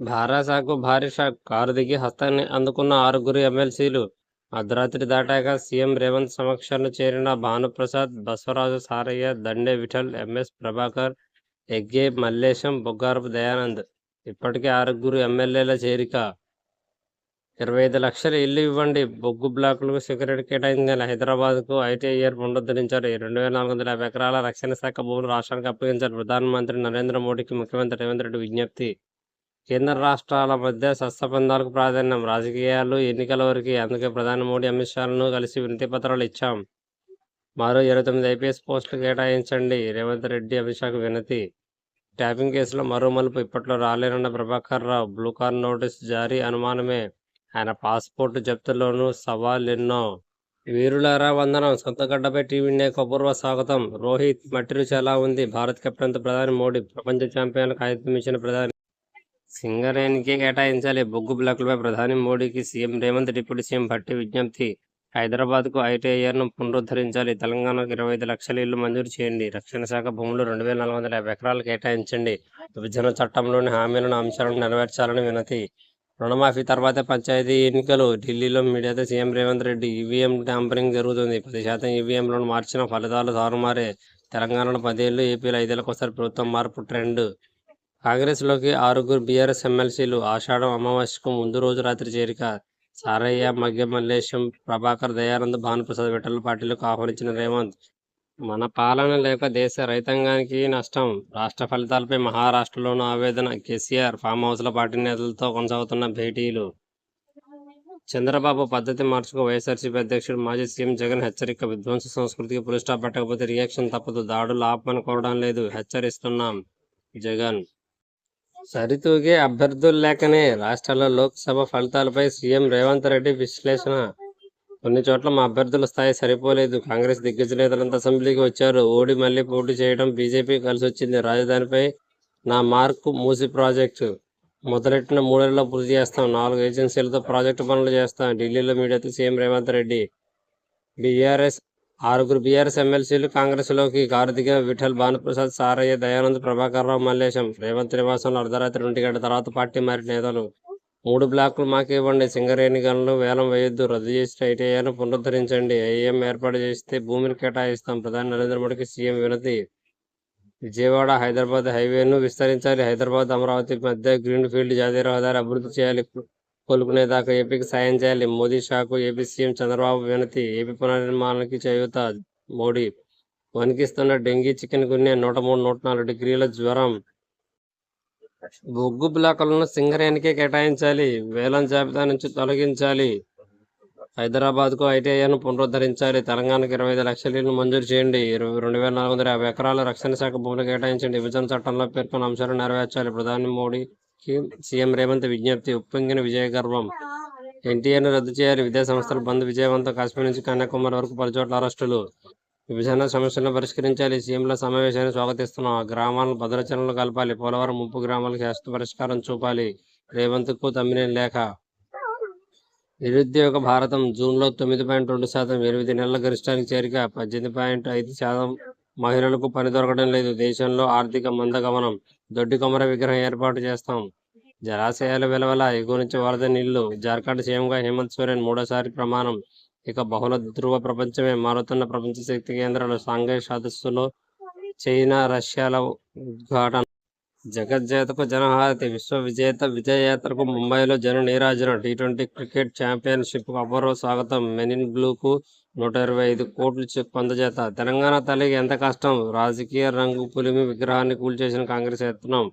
భారాసాకు భారీ shock car దిగి హస్తాన్ని అందుకున్న ఆరుగురు ఎమ్మెల్సీలు అర్ధరాత్రి దాటాక సీఎం రేవంత్ సమక్షంలో చేరిన భానుప్రసాద్ బసవరాజు సారయ్య దండే విఠల్ ఎంఎస్ ప్రభాకర్ ఎగ్గే మల్లేశం బొగ్గారపు దయానంద్. ఇప్పటికే ఆరుగురు ఎమ్మెల్యేల చేరిక. ఇరవై ఐదు లక్షల ఇల్లు ఇవ్వండి. బొగ్గు బ్లాకులకు సెక్యూరిటీ కేటాయించిన హైదరాబాద్కు ఐటీఐఆర్ పునరుద్ధరించారు రెండు వేల నాలుగు వందల యాభై ఎకరాల రక్షణ శాఖ భూములు రాష్ట్రానికి అప్పగించారు. ప్రధానమంత్రి నరేంద్ర మోడీకి ముఖ్యమంత్రి రేవంత్ రెడ్డి విజ్ఞప్తి. కేంద్ర రాష్ట్రాల మధ్య సత్సంబంధాలకు ప్రాధాన్యం. రాజకీయాలు ఎన్నికల వరకు అందుకే ప్రధాని మోడీ అమిత్ షాలను కలిసి వినతి పత్రాలు ఇచ్చాం. మరో ఇరవై తొమ్మిది ఐపీఎస్ పోస్టులు కేటాయించండి. రేవంత్ రెడ్డి అమిత్ షాకు వినతి. ట్యాపింగ్ కేసులో మరో మలుపు ఇప్పట్లో రాలేనన్న Prabhakar Rao. Blue card notice జారీ అనుమానమే. ఆయన పాస్పోర్టు జప్తులోనూ సవాల్ ఎన్నో వీరులారా వందనం. సొంత గడ్డపై టీమిండియాకు అపూర్వ స్వాగతం. రోహిత్ మట్టి రుచి ఎలా ఉంది. భారత్ కెప్టెన్తో ప్రధాని మోడీ ప్రపంచ ఛాంపియన్లకు ఆయుధం ఇచ్చిన ప్రధాని సింగరేణికి కేటాయించాలి. బొగ్గు బ్లాకులపై ప్రధాని మోడీకి CM Revanth deputy CM Bhatti విజ్ఞప్తి. హైదరాబాద్కు ఐటీఐఆర్ను పునరుద్ధరించాలి. తెలంగాణకు ఇరవై ఐదు లక్షల ఇళ్ళు మంజూరు చేయండి. రక్షణ శాఖ భూములు రెండు వేల నాలుగు వందల యాభై ఎకరాలు కేటాయించండి. విభజన చట్టంలోని హామీలను అంశాలను నెరవేర్చాలని వినతి. రుణమాఫీ తర్వాతే పంచాయతీ ఎన్నికలు. ఢిల్లీలో మీడియాతో CM Revanth Reddy EVM tampering జరుగుతుంది. పది శాతం ఈవీఎంలను మార్చిన ఫలితాలు తారుమారే. తెలంగాణలో పదేళ్ళు ఏపీలో ఐదేళ్ళకు ఒకసారి ప్రభుత్వం మార్పు ట్రెండ్. కాంగ్రెస్లోకి ఆరుగురు బీఆర్ఎస్ ఎమ్మెల్సీలు ఆషాఢం అమావాస్యకు ముందు రోజు రాత్రి చేరిక. సారయ్య మగ్గె మల్లేశం ప్రభాకర్ దయానంద్ భానుప్రసాద్ విఠల పార్టీలకు ఆహ్వానించిన రేవంత్. మన పాలన లేక దేశ రైతాంగానికి నష్టం. రాష్ట్ర ఫలితాలపై మహారాష్ట్రలోనూ ఆవేదన. కేసీఆర్ ఫామ్ హౌస్ల పార్టీ నేతలతో కొనసాగుతున్న భేటీలు. చంద్రబాబు పద్ధతి మార్చుకు వైఎస్ఆర్సీపీ అధ్యక్షుడు మాజీ సీఎం జగన్ హెచ్చరిక. విధ్వంస సంస్కృతికి పులిస్టాప్ పెట్టకపోతే రియాక్షన్ తప్పదు. దాడులు ఆపమని కోరడం లేదు. హెచ్చరిస్తున్నాం జగన్. సరితూగే అభ్యర్థులు లేకనే రాష్ట్రాల లోక్సభ ఫలితాలపై సీఎం రేవంత్ రెడ్డి విశ్లేషణ. కొన్ని చోట్ల మా అభ్యర్థుల స్థాయి సరిపోలేదు. కాంగ్రెస్ దిగ్గజ నేతలంతా అసెంబ్లీకి వచ్చారు. ఓడి మళ్ళీ పోటీ చేయడం బీజేపీ కలిసి వచ్చింది రాజధానిపై నా మార్కు మూసి ప్రాజెక్టు. మొదలెట్టిన మూడేళ్ళలో పూర్తి చేస్తాం. నాలుగు ఏజెన్సీలతో ప్రాజెక్టు పనులు చేస్తాం. ఢిల్లీలో మీడియాతో సీఎం రేవంత్ రెడ్డి. బీఆర్ఎస్ ఆరుగురు బీఆర్ఎస్ ఎమ్మెల్సీలు కాంగ్రెస్లోకి కార్తిక విఠల్ భానుప్రసాద్ సారయ్య దయానంద్ ప్రభాకర్రావు మల్లేశం రేవంత్ నివాసంలో అర్ధరాత్రి ఒంటి గంట తర్వాత పార్టీ మారిన నేతలు. మూడు బ్లాకులు మాకు ఇవ్వండి. సింగరేణి గనులు వేలం వేయొద్దు. రద్దు చేసి ఐటీఐను పునరుద్ధరించండి. ఐఎం ఏర్పాటు చేస్తే భూమిని కేటాయిస్తాం. ప్రధాని నరేంద్ర మోడీకి సీఎం వినతి. విజయవాడ హైదరాబాద్ హైవేను విస్తరించాలి. హైదరాబాద్ అమరావతి మధ్య గ్రీన్ ఫీల్డ్ జాతీయ రహదారి అభివృద్ధి చేయాలి. కోలుకునేదాకా ఏపీకి సాయం చేయాలి. మోదీ షాకు ఏపీ సీఎం చంద్రబాబు వినతి ఏపీ పునర్నిర్మాణానికి చేయూత మోడీ. వణికిస్తున్న డెంగీ చికెన్ గున్నే నూట మూడు నూట నాలుగు డిగ్రీల జ్వరం. బొగ్గు బ్లాకులను సింగరేణికే కేటాయించాలి. వేలం జాబితా నుంచి తొలగించాలి. హైదరాబాద్కు ఐటీఐను పునరుద్ధరించాలి. తెలంగాణకు ఇరవై ఐదు లక్షల ఇళ్ళు మంజూరు చేయండి. ఇరవై రెండు వేల నాలుగు వందల యాభై ఎకరాల రక్షణ శాఖ భూములు కేటాయించండి. విభజన చట్టంలో పేర్కొన్న అంశాలు నెరవేర్చాలి. ప్రధాని మోడీ సీఎం రేవంత్ విజ్ఞప్తి ఉప్పొంగిన విజయ గర్వం. ఎన్టీఆర్ను రద్దు చేయాలి. విద్యా సంస్థలు బంద్. విజయవంతం. కాశ్మీర్ నుంచి కన్యాకుమారి వరకు పలుచోట్ల అరెస్టులు. విభజన సమస్యలను పరిష్కరించాలి. సీఎంల సమావేశాన్ని స్వాగతిస్తున్నాం. గ్రామాలను భద్రాచలంలో కలపాలి. పోలవరం ముప్పు గ్రామాలకు శాశ్వత పరిష్కారం చూపాలి. రేవంత్కు తమ్మినేని లేఖ. నిరుద్యోగ భారతం జూన్లో తొమ్మిది పాయింట్ రెండు శాతం. ఎనిమిది నెలల గరిష్టానికి చేరిక. పద్దెనిమిది పాయింట్ ఐదు శాతం మహిళలకు పని దొరకడం లేదు. దేశంలో ఆర్థిక మందగమనం దొడ్డి కొమర విగ్రహం ఏర్పాటు చేస్తాం. జలాశయాల వెలవల ఎగువ నుంచి వరద నీళ్ళు జార్ఖండ్ సీఎంగా హేమంత్ సోరెన్ మూడోసారి ప్రమాణం. ఇక బహుళ ధ్రువ ప్రపంచమే మారుతున్న ప్రపంచ శక్తి కేంద్రాలు సాంఘై సదస్సులో చైనా రష్యాల ఉద్ఘాటన. జగజ్జేతకు జనహారతి విశ్వ విజేత విజయయాత్రకు ముంబైలో జన నీరాజన టీ ట్వంటీ క్రికెట్ ఛాంపియన్షిప్ అపూర్వ స్వాగతం మెనిన్ బ్లూకు నూట ఇరవై ఐదు కోట్లు చెక్ పొందజేత. తెలంగాణ తల్లికి ఎంత కష్టం? రాజకీయ రంగు పులిమి విగ్రహాన్ని కూల్చేసిన కాంగ్రెస్ ఎత్తున్నాం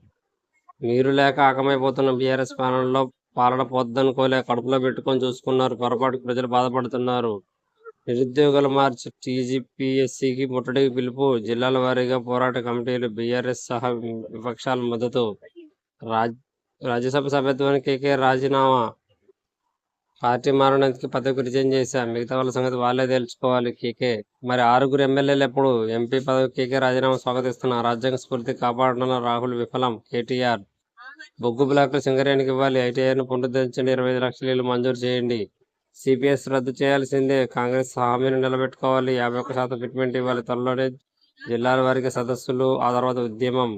మీరు లేక ఆకమైపోతున్న బీఆర్ఎస్ పాలనలో పాలన పోద్దనుకోలే కడుపులో పెట్టుకొని చూసుకున్నారు. పొరపాటు ప్రజలు బాధపడుతున్నారు. నిరుద్యోగుల మార్చ్ టీజీపీఎస్సీకి ముట్టడికి పిలుపు. జిల్లాల వారీగా పోరాట కమిటీలు బీఆర్ఎస్ సహా విపక్షాల మద్దతు. రాజ్ రాజ్యసభ సభ్యత్వానికి కేకే రాజీనామా. పార్టీ మారడానికి పదవికి రిజైన్ చేశా. మిగతా వాళ్ళ సంగతి వాళ్ళే తెలుసుకోవాలి కేకే. మరి ఆరుగురు ఎమ్మెల్యేలు ఎప్పుడు? ఎంపీ పదవి కేకే రాజీనామా స్వాగతిస్తున్న రాజ్యాంగ స్ఫూర్తి కాపాడడంలో రాహుల్ విఫలం. కేటీఆర్. బొగ్గు బ్లాక్లు సింగరేణికి ఇవ్వాలి. ఐటీఐను పునరుద్ధరించండి. ఇరవై ఐదు లక్షల ఇల్లు మంజూరు చేయండి. సిపిఎస్ రద్దు చేయాల్సిందే. కాంగ్రెస్ హామీని నిలబెట్టుకోవాలి. యాభై ఒక్క శాతం ఫిట్మెంట్ ఇవ్వాలి. త్వరలోనే జిల్లాల వారికి సదస్సులు ఆ తర్వాత ఉద్యమం.